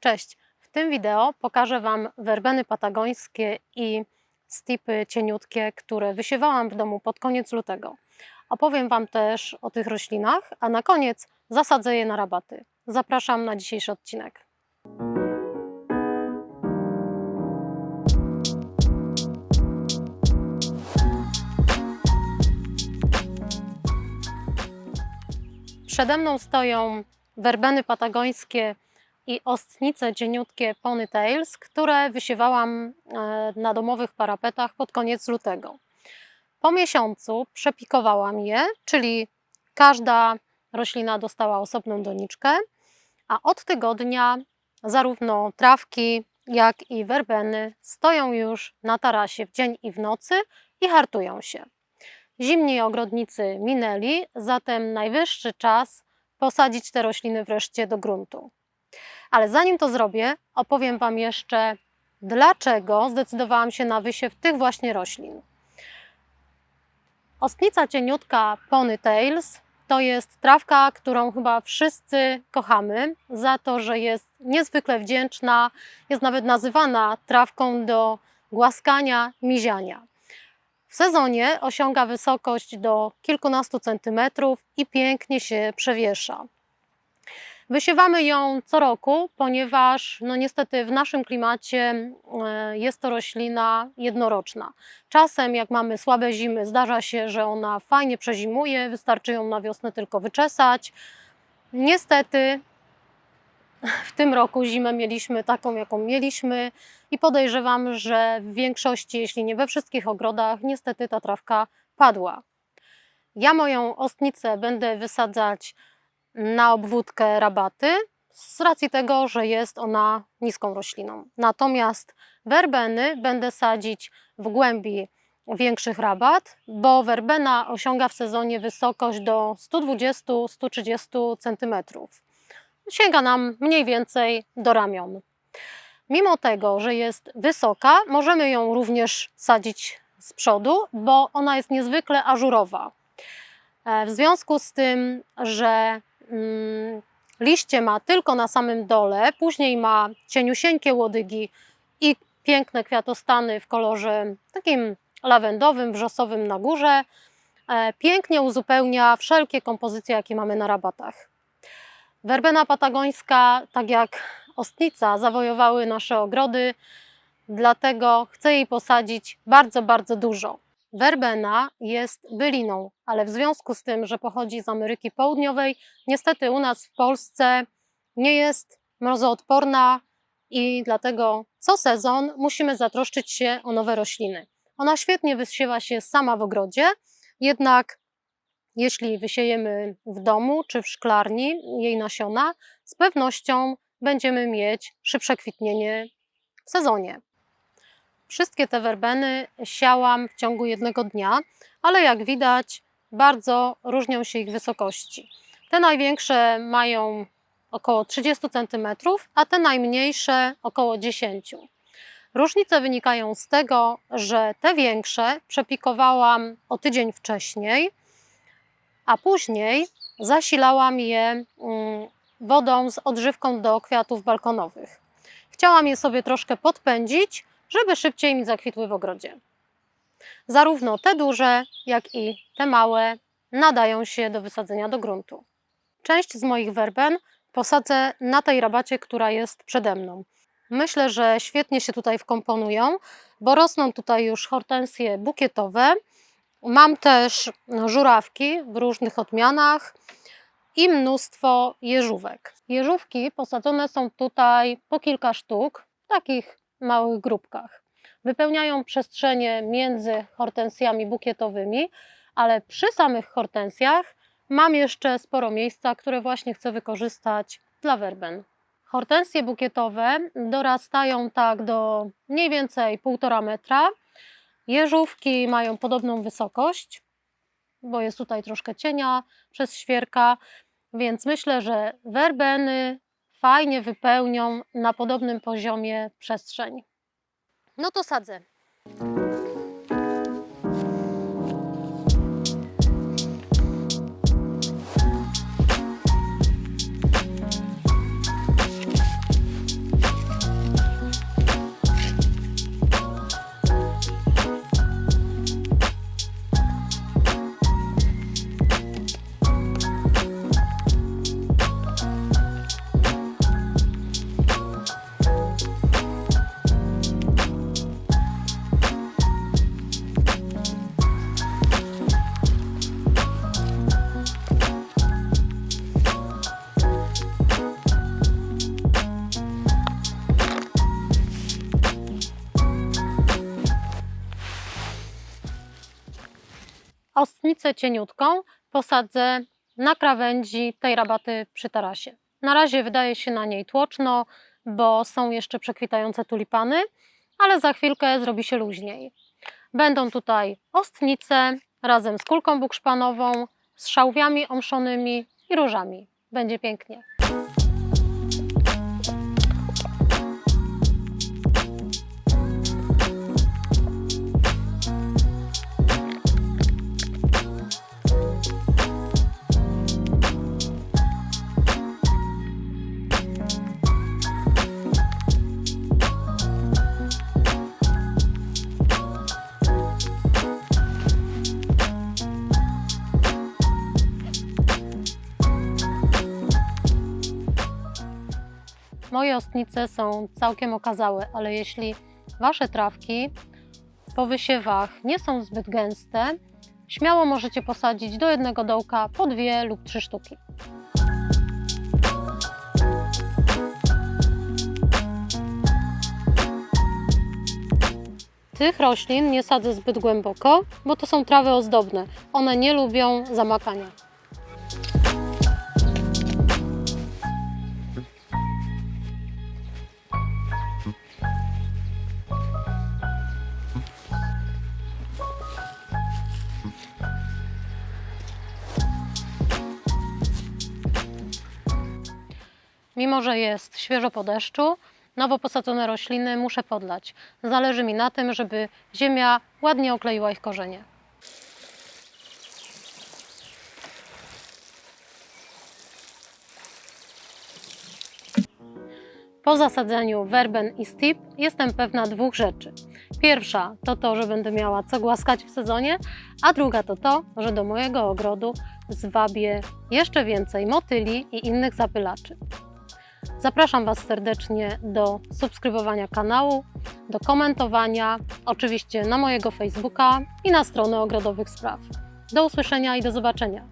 Cześć! W tym wideo pokażę Wam werbeny patagońskie i stipy cieniutkie, które wysiewałam w domu pod koniec lutego. Opowiem Wam też o tych roślinach, a na koniec zasadzę je na rabaty. Zapraszam na dzisiejszy odcinek. Przede mną stoją werbeny patagońskie i ostnice cieniutkie ponytails, które wysiewałam e, na domowych parapetach pod koniec lutego. Po miesiącu przepikowałam je, czyli każda roślina dostała osobną doniczkę, a od tygodnia zarówno trawki, jak i werbeny stoją już na tarasie w dzień i w nocy i hartują się. Zimni ogrodnicy minęli, zatem najwyższy czas posadzić te rośliny wreszcie do gruntu. Ale zanim to zrobię, opowiem Wam jeszcze, dlaczego zdecydowałam się na wysiew tych właśnie roślin. Ostnica cieniutka Ponytails to jest trawka, którą chyba wszyscy kochamy za to, że jest niezwykle wdzięczna, jest nawet nazywana trawką do głaskania, miziania. W sezonie osiąga wysokość do kilkunastu centymetrów i pięknie się przewiesza. Wysiewamy ją co roku, ponieważ no niestety w naszym klimacie e, jest to roślina jednoroczna. Czasem jak mamy słabe zimy, zdarza się, że ona fajnie przezimuje, wystarczy ją na wiosnę tylko wyczesać. Niestety w tym roku zimę mieliśmy taką, jaką mieliśmy i podejrzewam, że w większości, jeśli nie we wszystkich ogrodach, niestety ta trawka padła. Ja moją ostnicę będę wysadzać na obwódkę rabaty z racji tego, że jest ona niską rośliną. Natomiast werbeny będę sadzić w głębi większych rabat, bo werbena osiąga w sezonie wysokość do 120-130 cm. Sięga nam mniej więcej do ramion. Mimo tego, że jest wysoka, możemy ją również sadzić z przodu, bo ona jest niezwykle ażurowa. E, W związku z tym, że liście ma tylko na samym dole, później ma cieniusieńkie łodygi i piękne kwiatostany w kolorze takim lawendowym, wrzosowym na górze, e, pięknie uzupełnia wszelkie kompozycje, jakie mamy na rabatach. Werbena patagońska, tak jak ostnica, zawojowały nasze ogrody, dlatego chcę jej posadzić bardzo, bardzo dużo. Werbena jest byliną, ale w związku z tym, że pochodzi z Ameryki Południowej, niestety u nas w Polsce nie jest mrozoodporna i dlatego co sezon musimy zatroszczyć się o nowe rośliny. Ona świetnie wysiewa się sama w ogrodzie, jednak jeśli wysiejemy w domu czy w szklarni jej nasiona, z pewnością będziemy mieć szybsze kwitnienie w sezonie. Wszystkie te werbeny siałam w ciągu jednego dnia, ale jak widać, bardzo różnią się ich wysokości. Te największe mają około 30 cm, a te najmniejsze około 10 Różnice wynikają z tego, że te większe przepikowałam o tydzień wcześniej, a później zasilałam je mm, wodą z odżywką do kwiatów balkonowych. Chciałam je sobie troszkę podpędzić, żeby szybciej mi zakwitły w ogrodzie. Zarówno te duże, jak i te małe nadają się do wysadzenia do gruntu. Część z moich werben posadzę na tej rabacie, która jest przede mną. Myślę, że świetnie się tutaj wkomponują, bo rosną tutaj już hortensje bukietowe. Mam też żurawki w różnych odmianach i mnóstwo jeżówek. Jeżówki posadzone są tutaj po kilka sztuk takich małych grupkach. Wypełniają przestrzenie między hortensjami bukietowymi, ale przy samych hortensjach mam jeszcze sporo miejsca, które właśnie chcę wykorzystać dla werben. Hortensje bukietowe dorastają tak do mniej więcej 1,5 metra. Jeżówki mają podobną wysokość, bo jest tutaj troszkę cienia przez świerka, więc myślę, że werbeny fajnie wypełnią na podobnym poziomie przestrzeń. No to sadzę. Ostnicę cieniutką posadzę na krawędzi tej rabaty przy tarasie. Na razie wydaje się na niej tłoczno, bo są jeszcze przekwitające tulipany, ale za chwilkę zrobi się luźniej. Będą tutaj ostnice razem z kulką bukszpanową, z szałwiami omszonymi i różami. Będzie pięknie. Są całkiem okazałe, ale jeśli Wasze trawki po wysiewach nie są zbyt gęste, śmiało możecie posadzić do jednego dołka po dwie lub trzy sztuki. Tych roślin nie sadzę zbyt głęboko, bo to są trawy ozdobne. One nie lubią zamakania. Mimo, że jest świeżo po deszczu, nowo posadzone rośliny muszę podlać. Zależy mi na tym, żeby ziemia ładnie okleiła ich korzenie. Po zasadzeniu werben i stip jestem pewna dwóch rzeczy. Pierwsza to to, że będę miała co głaskać w sezonie, a druga to to, że do mojego ogrodu zwabię jeszcze więcej motyli i innych zapylaczy. Zapraszam Was serdecznie do subskrybowania kanału, do komentowania, oczywiście na mojego Facebooka i na stronę Ogrodowych Spraw. Do usłyszenia i do zobaczenia.